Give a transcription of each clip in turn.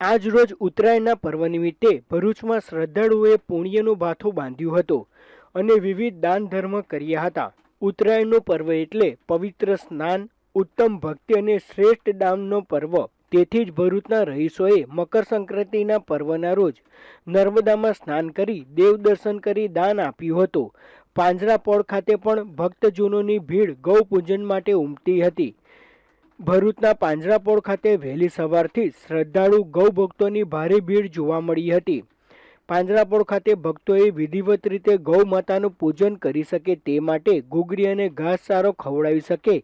આજ રોજ ઉત્તરાયણના પર્વ નિમિત્તે ભરૂચમાં શ્રદ્ધાળુઓએ પુણ્યનો ભાથો બાંધ્યો હતો અને વિવિધ દાન ધર્મ કર્યા હતા. ઉત્તરાયણનો પર્વ એટલે પવિત્ર સ્નાન, ઉત્તમ ભક્તિ અને શ્રેષ્ઠ દાનનો પર્વ. તેથી જ ભરૂચના રહીશોએ મકર સંક્રાંતિના પર્વના રોજ નર્મદામાં સ્નાન કરી દેવ દર્શન કરી દાન આપ્યું હતું. પાંજરાપોળ ખાતે પણ ભક્તજનોની ભીડ ગૌપૂજન માટે ઉમટી હતી. ભરૂચના પાંજરાપોળ ખાતે વહેલી સવારથી શ્રદ્ધાળુ ગૌ ભક્તોની ભારે ભીડ જોવા મળી હતી. પાંજરાપોળ ખાતે ભક્તોએ વિધિવત રીતે ગૌ માતાનું પૂજન કરી શકે તે માટે ઘૂઘરી અને ઘાસચારો ખવડાવી શકે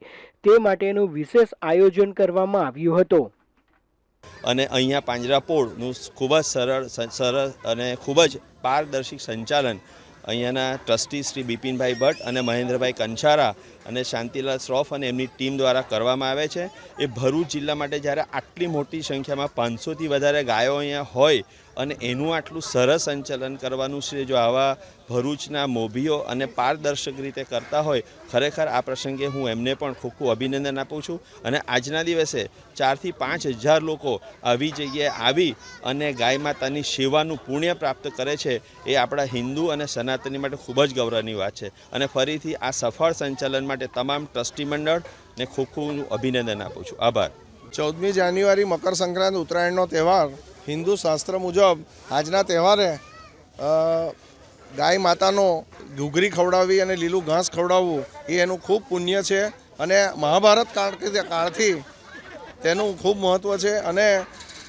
તે માટેનું વિશેષ આયોજન કરવામાં આવ્યું હતું. અને અહીંયા પાંજરાપોળનું ખૂબ જ સરળ સરળ અને ખૂબ જ પારદર્શી સંચાલન અહીંયાના ટ્રસ્ટી શ્રી બિપિનભાઈ ભટ્ટ અને મહેન્દ્રભાઈ કંછારા અને શાંતિલાલ શ્રોફ અને એમની ટીમ દ્વારા કરવામાં આવે છે. એ ભરૂચ જિલ્લા માટે જ્યારે આટલી મોટી સંખ્યામાં પાંચસોથી વધારે ગાયો અહીંયા હોય અને એનું આટલું સરસ સંચાલન કરવાનું છે, જો આવા ભરૂચના મોભીઓ અને પારદર્શક રીતે કરતા હોય, ખરેખર આ પ્રસંગે હું એમને પણ ખૂબ ખૂબ અભિનંદન આપું છું. અને આજના દિવસે ચારથી પાંચ હજાર લોકો આવી જગ્યાએ આવી અને ગાય માતાની સેવાનું પુણ્ય પ્રાપ્ત કરે છે એ આપણા હિન્દુ અને સનાતની માટે ખૂબ જ ગૌરવની વાત છે. અને ફરીથી આ સફળ સંચાલન માટે તમામ ટ્રસ્ટી મંડળને ખૂબ ખૂબ અભિનંદન આપું છું. આભાર. ચૌદમી જાન્યુઆરી મકર સંક્રાંત ઉત્તરાયણનો તહેવાર હિન્દુ શાસ્ત્ર મુજબ આજના તહેવારે ગાય માતાનો ઘૂઘરી ખવડાવવી અને લીલું ઘાસ ખવડાવવું, એ એનું ખૂબ પુણ્ય છે અને મહાભારત કાળ કાળથી તેનું ખૂબ મહત્ત્વ છે અને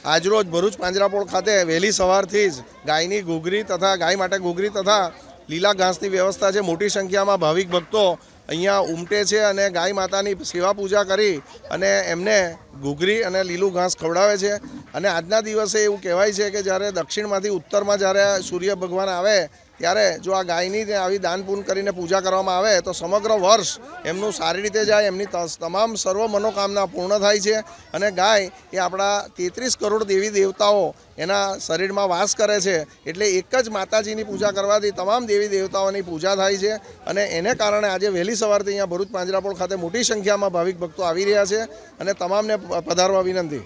આજરોજ ભરૂચ પાંજરાપોળ ખાતે વહેલી સવારથી જ ગાયની ઘૂઘરી તથા ગાય માટે ઘૂઘરી તથા લીલા ઘાસની વ્યવસ્થા છે. મોટી સંખ્યામાં ભાવિક ભક્તો અહીંયા ઉમટે છે અને ગાય માતાની સેવા પૂજા કરી અને એમને ઘૂઘરી અને લીલું ઘાસ ખવડાવે છે. અને આજના દિવસે એવું કહેવાય છે કે જ્યારે દક્ષિણમાંથી ઉત્તરમાં જ્યારે સૂર્ય ભગવાન આવે ત્યારે જો આ ગાયની આવી દાન પૂન કરીને પૂજા કરવામાં આવે તો સમગ્ર વર્ષ એમનું સારી રીતે જાય, એમની તમામ સર્વ મનોકામના પૂર્ણ થાય છે અને ગાય એ આપણા તેત્રીસ કરોડ દેવી દેવતાઓ એના શરીરમાં વાસ કરે છે. એટલે એક જ માતાજીની પૂજા કરવાથી તમામ દેવી દેવતાઓની પૂજા થાય છે અને એને કારણે આજે વહેલી સવારથી અહીંયા ભરૂચ પાંજરાપોળ ખાતે મોટી સંખ્યામાં ભાવિક ભક્તો આવી રહ્યા છે અને તમામને પધારવા વિનંતી.